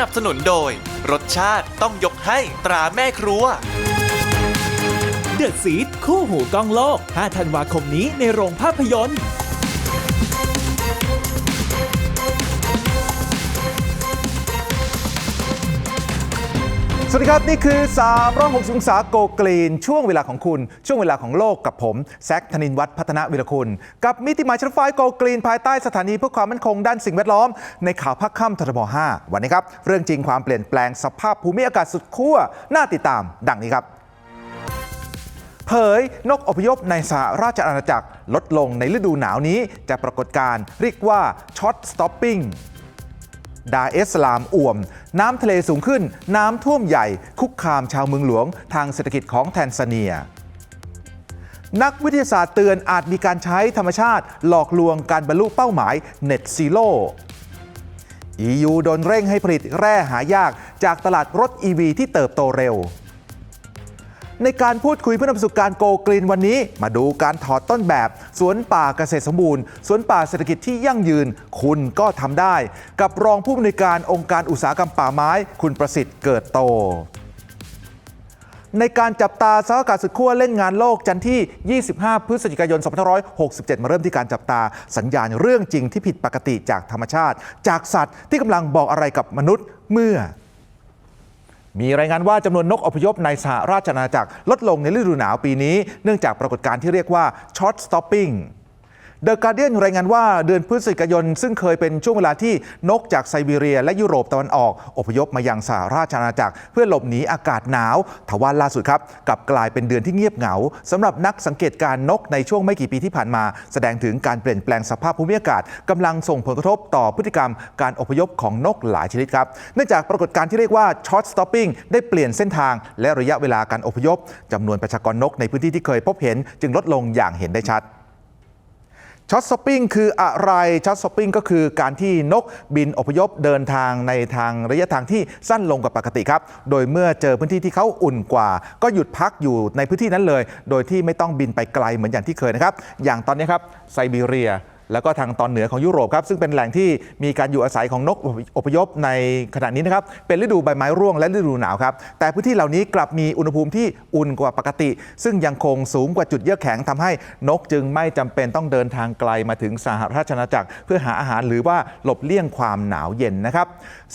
นับสนุนโดย รสชาติต้องยกให้ตราแม่ครัว เดือดซีดคู่หูกล้องโลก 5 ธันวาคมนี้ในโรงภาพยนตร์ วัสดีครับ นี่คือ 360องศาโกกรีน ช่วงเวลาของคุณ ช่วงเวลาของโลกกับผม แซคธนินวัฒน์พัฒนวิรคุณ กับมิติหมายชั้นฟ้าโกกรีน ภายใต้สถานีเพื่อความมั่นคงด้านสิ่งแวดล้อม ในข่าวพักค่ำททบ5วันนี้ครับ เรื่องจริงความเปลี่ยนแปลงสภาพภูมิอากาศสุดขั้วน่าติดตาม ดังนี้ครับเผยนกอพยพในสหราชอาณาจักรลดลงในฤดูหนาวนี้จากปรากฏการเรียกว่าช็อตสต็อปปิ้ง ดาเอสลามอ่วม น้ำทะเลสูงขึ้น น้ำท่วมใหญ่ คุกคามชาวเมืองหลวง ทางเศรษฐกิจของแทนซาเนีย นักวิทยาศาสตร์เตือนอาจมีการใช้ธรรมชาติ หลอกลวงการบรรลุเป้าหมายเน็ตซีโร่ EU โดนเร่งให้ผลิตแร่หายากจากตลาดรถ EV ที่เติบโตเร็ว ในการพูดคุยเพื่อนำสู่การโกกรีนวันนี้ มาดูการถอดต้นแบบ สวนป่าเกษตรสมบูรณ์ สวนป่าเศรษฐกิจที่ยั่งยืน คุณก็ทำได้ กับรองผู้อำนวยการองค์การอุตสาหกรรมป่าไม้ คุณประสิทธิ์เกิดโตในการจับตาสภาพอากาศสุดขั้วเล่นงานโลกจันทร์ที่ 25 พฤศจิกายน 2567 มาเริ่มที่การจับตาสัญญาณเรื่องจริงที่ผิดปกติจากธรรมชาติ จากสัตว์ที่กำลังบอกอะไรกับมนุษย์เมื่อ มีรายงานว่าจำนวนนกอพยพในสหราชอาณาจักรลดลงในฤดูหนาวปีนี้ เนื่องจากปรากฏการณ์ที่เรียกว่าช็อตสต็อปปิ้ง เดอะการเดียนรายงานว่าเดือนพฤศจิกายน ซึ่งเคยเป็นช่วงเวลาที่นกจากไซบีเรีย และยุโรปตะวันออก อพยพมายังสหราชอาณาจักร เพื่อหลบหนีอากาศหนาวทว่าล่าสุดครับกลับกลายเป็นเดือนที่เงียบเหงาสำหรับนักสังเกตการณ์นกในช่วงไม่กี่ปีที่ผ่านมา แสดงถึงการเปลี่ยนแปลงสภาพภูมิอากาศกำลังส่งผลกระทบต่อพฤติกรรมการอพยพของนกหลายชนิดครับเนื่องจากปรากฏการณ์ที่เรียกว่าช็อตสต็อปปิ้งได้เปลี่ยนเส้นทาง และระยะเวลาการอพยพจำนวนประชากรนกในพื้นที่ที่เคยพบเห็น จึงลดลงอย่างเห็นได้ชัด ช็อตสปปิ้งคืออะไรช็อตสปปิ้งก็คือการที่นกบินอพยพเดินทางในทางระยะทางที่สั้นลงกว่าปกติครับ โดยเมื่อเจอพื้นที่ที่เขาอุ่นกว่า ก็หยุดพักอยู่ในพื้นที่นั้นเลย โดยที่ไม่ต้องบินไปไกลเหมือนอย่างที่เคยนะครับ อย่างตอนนี้ครับไซบีเรีย แล้วก็ทางตอนเหนือของยุโรปครับซึ่งเป็นแหล่งที่มีการอยู่อาศัยของนกอพยพในขณะนี้นะครับเป็นฤดูใบไม้ร่วงและฤดูหนาวครับแต่พื้นที่เหล่านี้กลับมีอุณหภูมิที่อุ่นกว่าปกติ ซึ่งยังคงสูงกว่าจุดเยือกแข็งทำให้นกจึงไม่จำเป็นต้องเดินทางไกลมาถึงสหราชอาณาจักร เพื่อหาอาหารหรือว่าหลบเลี่ยงความหนาวเย็นนะครับ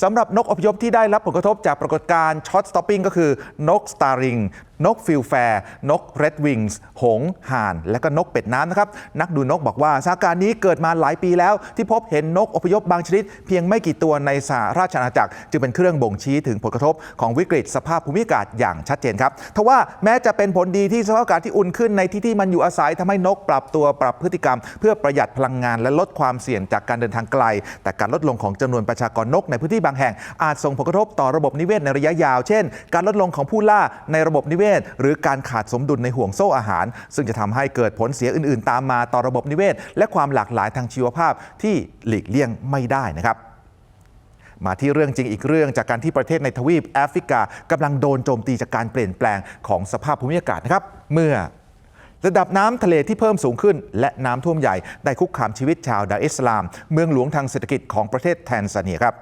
สำหรับนกอพยพที่ได้รับผลกระทบจากปรากฏการณ์ช็อตสต็อปปิ้งก็คือนกสตาริงนกฟิลแฟร์ นกเรดวิงส์หงห่าน และก็นกเป็ดน้ำนะครับ นักดูนกบอกว่าสถานการณ์นี้เกิดมาหลายปีแล้ว ที่พบเห็นนกอพยพบางชนิด เพียงไม่กี่ตัวในสหราชอาณาจักร จึงเป็นเครื่องบ่งชี้ถึงผลกระทบของวิกฤตสภาพภูมิอากาศอย่างชัดเจนครับทว่าแม้จะเป็นผลดีที่สภาพอากาศที่อุ่นขึ้นในที่ที่มันอยู่อาศัยทำให้นกปรับตัวปรับพฤติกรรม เพื่อประหยัดพลังงานและลดความเสี่ยงจากการเดินทางไกล แต่การลดลงของจำนวนประชากรนกในพื้นที่บางแห่งอาจส่งผลกระทบต่อระบบนิเวศในระยะยาว เช่น การลดลงของผู้ล่าในระบบนิเวศหรือการขาดสมดุลในห่วงโซ่อาหาร ซึ่งจะทำให้เกิดผลเสียอื่น ๆ ตามมาต่อระบบนิเวศ และความหลากหลายทางชีวภาพที่หลีกเลี่ยงไม่ได้นะครับมาที่เรื่องจริงอีกเรื่องจากการที่ประเทศในทวีปแอฟริกากำลังโดนโจมตีจากการเปลี่ยนแปลงของสภาพภูมิอากาศนะครับเมื่อระดับน้ำทะเลที่เพิ่มสูงขึ้น และน้ำท่วมใหญ่ได้คุกคามชีวิตชาวดาเอสสลาม เมืองหลวงทางเศรษฐกิจของประเทศแทนซาเนียครับ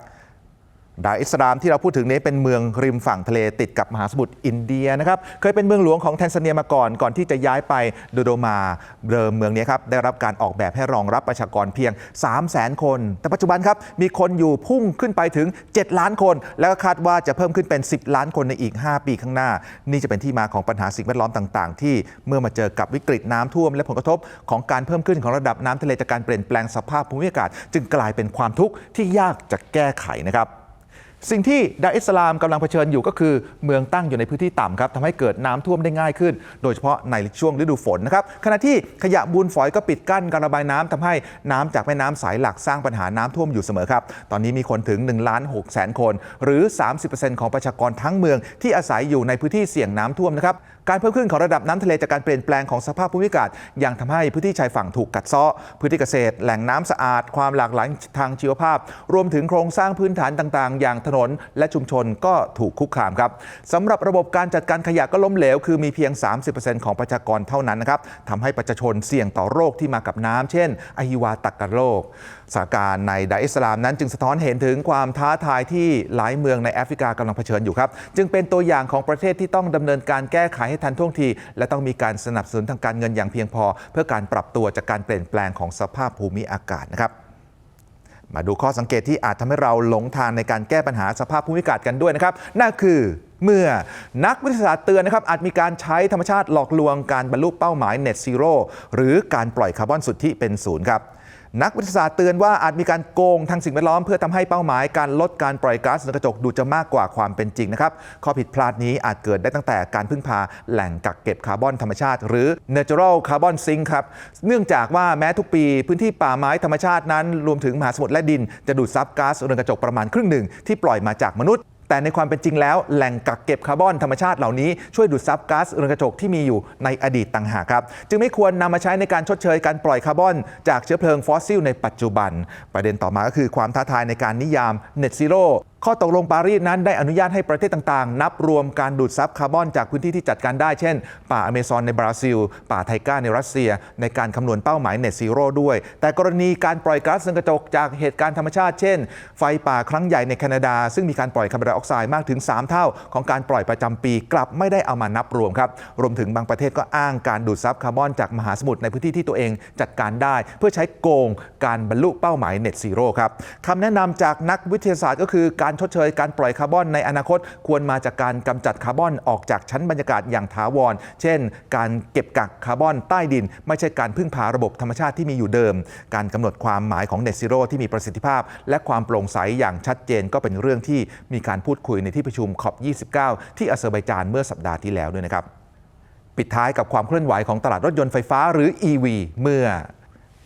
ดาร์เอสสลามที่เราพูดถึงนี้เป็นเมืองริมฝั่งทะเลติดกับมหาสมุทรอินเดียนะครับเคยเป็นเมืองหลวงของแทนซาเนียมาก่อนก่อนที่จะย้ายไปโดโดมาเดิมเมืองนี้ครับได้รับการออกแบบให้รองรับประชากรเพียง 3 0 0 0 0 0 คน แต่ปัจจุบันครับมีคนอยู่พุ่งขึ้นไปถึง 7 ล้านคน แล้วคาดว่าจะเพิ่มขึ้นเป็น 10 ล้านคนในอีก 5 ปีข้างหน้า นี่จะเป็นที่มาของปัญหาสิ่งแวดล้อมต่าง ๆ ที่เมื่อมาเจอกับวิกฤตน้ำท่วม และผลกระทบของการเพิ่มขึ้นของระดับน้ำทะเลจากการเปลี่ยนแปลงสภาพภูมิอากาศ จึงกลายเป็นความทุกข์ที่ยากจะแก้ไขนะครับ สิ่งที่ดาอิสลามกำลังเผชิญอยู่ก็คือเมืองตั้งอยู่ในพื้นที่ต่ำครับทำให้เกิดน้ำท่วมได้ง่ายขึ้น โดยเฉพาะในช่วงฤดูฝนนะครับขณะที่ขยะมูลฝอยก็ปิดกั้นการระบายน้ำทำให้น้ำจากแม่น้ำสายหลักสร้างปัญหาน้ำท่วมอยู่เสมอครับตอนนี้มีคนถึง1ล้าน6แสนคน หรือ 30%ของประชากรทั้งเมืองที่อาศัยอยู่ในพื้นที่เสี่ยงน้ำท่วมนะครับการเพิ่มขึ้นของระดับน้ำทะเลจากการเปลี่ยนแปลงของสภาพภูมิอากาศยังทำให้พื้นที่ชายฝั่งถูกกัดเซาะพื้นที่เกษตร แหล่งน้ำสะอาด ความหลากหลายทางชีวภาพ รวมถึงโครงสร้างพื้นฐานต่าง ๆ อย่างถนน และชุมชนก็ถูกคุกคามครับสำหรับระบบการจัดการขยะก็ล้มเหลว คือมีเพียง 30%ของประชากรเท่านั้นนะครับทำให้ประชาชนเสี่ยงต่อโรคที่มากับน้ำเช่นอหิวาตักกะโรคสถานการณ์ในดาอิสลามนั้นจึงสะท้อนเห็นถึงความท้าทายที่หลายเมืองในแอฟริกากำลังเผชิญอยู่ครับ จึงเป็นตัวอย่างของประเทศที่ต้องดำเนินการแก้ไขให้ทันท่วงที และต้องมีการสนับสนุนทางการเงินอย่างเพียงพอ เพื่อการปรับตัวจากการเปลี่ยนแปลงของสภาพภูมิอากาศนะครับ มาดูข้อสังเกตที่อาจทำให้เราหลงทางในการแก้ปัญหาสภาพภูมิอากาศกันด้วยนะครับ นั่นคือเมื่อนักวิทยาศาสตร์เตือนนะครับอาจมีการใช้ธรรมชาติหลอกลวงการบรรลุเป้าหมาย Net Zero หรือการปล่อยคาร์บอนสุทธิเป็นศูนย์ครับ นักวิทยาศาสตร์เตือนว่าอาจมีการโกงทางสิ่งแวดล้อมเพื่อทำให้เป้าหมายการลดการปล่อยก๊าซเรือนกระจกดูจะมากกว่าความเป็นจริงนะครับ ข้อผิดพลาดนี้อาจเกิดได้ตั้งแต่การพึ่งพาแหล่งกักเก็บคาร์บอนธรรมชาติ หรือ natural carbon sink ครับ เนื่องจากว่าแม้ทุกปีพื้นที่ป่าไม้ธรรมชาตินั้น รวมถึงมหาสมุทรและดิน จะดูดซับก๊าซเรือนกระจกประมาณครึ่งหนึ่งที่ปล่อยมาจากมนุษย์ แต่ในความเป็นจริงแล้วแหล่งกักเก็บคาร์บอนธรรมชาติเหล่านี้ช่วยดูดซับก๊าซเรือนกระจกที่มีอยู่ในอดีตต่างหากครับ จึงไม่ควรนำมาใช้ในการชดเชยการปล่อยคาร์บอน จากเชื้อเพลิงฟอสซิลในปัจจุบัน ประเด็นต่อมาก็คือความท้าทายในการนิยาม Net Zero ข้อตกลงปารีสนั้นได้อนุญาตให้ประเทศต่างๆ นับรวมการดูดซับคาร์บอนจากพื้นที่ที่จัดการได้เช่น ป่าอเมซอนในบราซิล ป่าไทก้าในรัสเซีย ในการคำนวณเป้าหมาย Net Zero ด้วย แต่กรณีการปล่อยก๊าซเรือนกระจกจากเหตุการณ์ธรรมชาติเช่น ไฟป่าครั้งใหญ่ในแคนาดา ซึ่งมีการปล่อยคาร์บอนไดออกไซด์มากถึง 3 เท่า ของการปล่อยประจำปีกลับไม่ได้เอามานับรวมครับรวมถึงบางประเทศก็อ้างการดูดซับคาร์บอนจากมหาสมุทรในพื้นที่ที่ตัวเองจัดการได้ เพื่อใช้โกงการบรรลุเป้าหมาย Net Zero ครับคำแนะนำจากนักวิทยาศาสตร์ก็คือการชดเชยการปล่อยคาร์บอนในอนาคตควรมาจากการกำจัดคาร์บอนออกจากชั้นบรรยากาศอย่างถาวร เช่น การเก็บกักคาร์บอนใต้ดิน ไม่ใช่การพึ่งพาระบบธรรมชาติที่มีอยู่เดิม การกำหนดความหมายของ Net Zero ที่มีประสิทธิภาพ และความโปร่งใสอย่างชัดเจนก็เป็นเรื่องที่มีการพูดคุยในที่ประชุม COP29 ที่อาเซอร์ไบจานเมื่อสัปดาห์ที่แล้วด้วยนะครับปิดท้ายกับความเคลื่อนไหวของตลาดรถยนต์ไฟฟ้าหรือ EV เมื่อ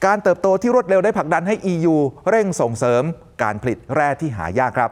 การเติบโตที่รวดเร็วได้ผลักดันให้ EU เร่งส่งเสริมการผลิตแร่ที่หายากครับ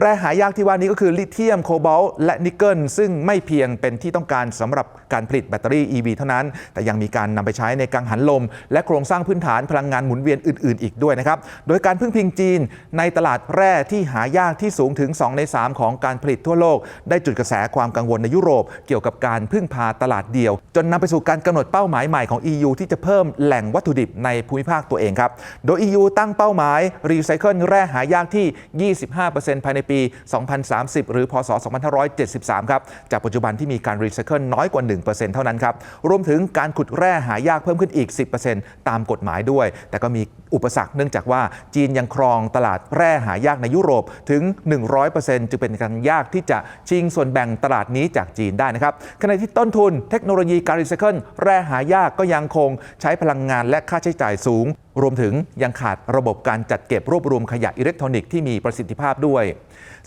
แร่หายากที่ว่านี้ก็คือลิเธียมโคบอลและนิกเกิลซึ่งไม่เพียงเป็นที่ต้องการสำหรับการผลิตแบตเตอรี่ EV เท่านั้น แต่ยังมีการนำไปใช้ในกังหันลม และโครงสร้างพื้นฐานพลังงานหมุนเวียนอื่น ๆ อีกด้วยนะครับ โดยการพึ่งพิงจีนในตลาดแร่ที่หายากที่สูงถึง 2 ใน 3 ของการผลิตทั่วโลก ได้จุดกระแสความกังวลในยุโรป เกี่ยวกับการพึ่งพาตลาดเดียว จนนำไปสู่การกำหนดเป้าหมายใหม่ของ EU ที่จะเพิ่มแหล่งวัตถุดิบในภูมิภาคตัวเองครับ โดย EU ตั้งเป้าหมายรีไซเคิลแร่หายากที่ 25%ภายในปี 2030 หรือ พศ 2573 ครับ จากปัจจุบันที่มีการรีไซเคิลน้อยกว่า 1%เท่านั้นครับ รวมถึงการขุดแร่หายากเพิ่มขึ้นอีก 10%ตามกฎหมายด้วย แต่ก็มีอุปสรรคเนื่องจากว่าจีนยังครองตลาดแร่หายากในยุโรปถึง 100%จึงเป็นการยากที่จะชิงส่วนแบ่งตลาดนี้จากจีนได้นะครับขณะที่ต้นทุนเทคโนโลยีการรีไซเคิลแร่หายากก็ยังคงใช้พลังงานและค่าใช้จ่ายสูง รวมถึงยังขาดระบบการจัดเก็บรวบรวมขยะอิเล็กทรอนิกส์ที่มีประสิทธิภาพด้วย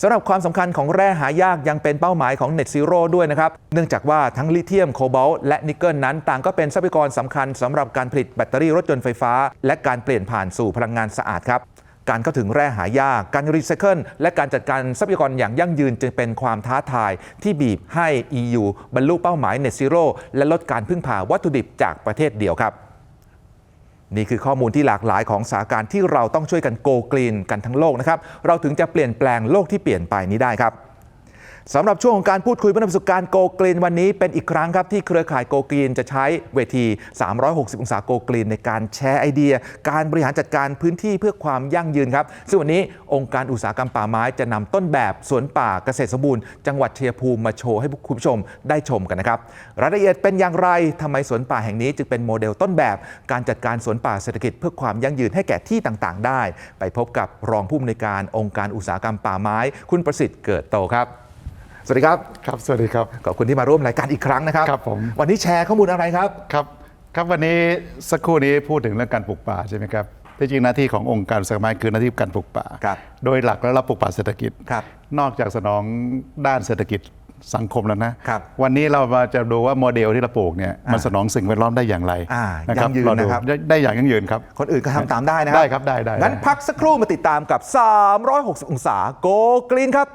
สำหรับความสำคัญของแร่หายากยังเป็นเป้าหมายของ Net Zero ด้วยนะครับ เนื่องจากว่าทั้งลิเธียมโคบอลต์และนิกเกิลนั้น ต่างก็เป็นทรัพยากรสำคัญสำหรับการผลิตแบตเตอรี่รถยนต์ไฟฟ้า และการเปลี่ยนผ่านสู่พลังงานสะอาดครับการเข้าถึงแร่หายาก การรีไซเคิล และการจัดการทรัพยากรอย่างยั่งยืนจึงเป็นความท้าทายที่บีบให้ EU บรรลุเป้าหมาย Net Zero และลดการพึ่งพาวัตถุดิบจากประเทศเดียวครับ นี่คือข้อมูลที่หลากหลายของสาการที่เราต้องช่วยกันโกกลีนกันทั้งโลกนะครับ เราถึงจะเปลี่ยนแปลงโลกที่เปลี่ยนไปนี้ได้ครับ สำหรับช่วงของการพูดคุยบนประสบการณ์โกกรีนวันนี้เป็นอีกครั้งครับที่เครือข่ายโกกรีนจะใช้เวที 360 องศาโกกรีนในการแชร์ไอเดีย การบริหารจัดการพื้นที่เพื่อความยั่งยืนครับ ซึ่งวันนี้องค์การอุตสาหกรรมป่าไม้จะนำต้นแบบสวนป่าเกษตรสมบูรณ์จังหวัดเชัยภูมิมาโชว์ให้คุณผู้ชมได้ชมกันนะครับรายละเอียดเป็นอย่างไรทำไมสวนป่าแห่งนี้ จึงเป็นโมเดลต้นแบบ การจัดการสวนป่าเศรษฐกิจเพื่อความยั่งยืนให้แก่ที่ต่างๆ ได้ ไปพบกับรองผู้อำนวยการองค์การอุตสาหกรรมป่าไม้ คุณประสิทธิ์เกิดโตครับ สวัสดีครับ ครับ สวัสดีครับ ขอบคุณที่มาร่วมรายการอีกครั้งนะครับครับผม วันนี้แชร์ข้อมูลอะไรครับ ครับ ครับวันนี้สักครู่นี้พูดถึงเรื่องการปลูกป่าใช่ไหมครับที่จริงหน้าที่ขององค์การอุตสาหกรรมไม้คือหน้าที่การปลูกป่า ครับโดยหลักแล้วเราปลูกป่าเศรษฐกิจ ครับนอกจากสนองด้านเศรษฐกิจสังคมแล้วนะ ครับวันนี้เรามาจะดูว่าโมเดลที่เราปลูกเนี่ยมันอ่าสนองสิ่งแวดล้อมได้อย่างไรอ่านะยั่งยืนเราดูนะครับ ได้ได้อย่างยั่งยืนครับ คนอื่นก็ทำตามได้นะครัได้ครับได้ได้งั้นได้ พักสักครู่มาติดตามกับ 360 องศาโกกรีนครับ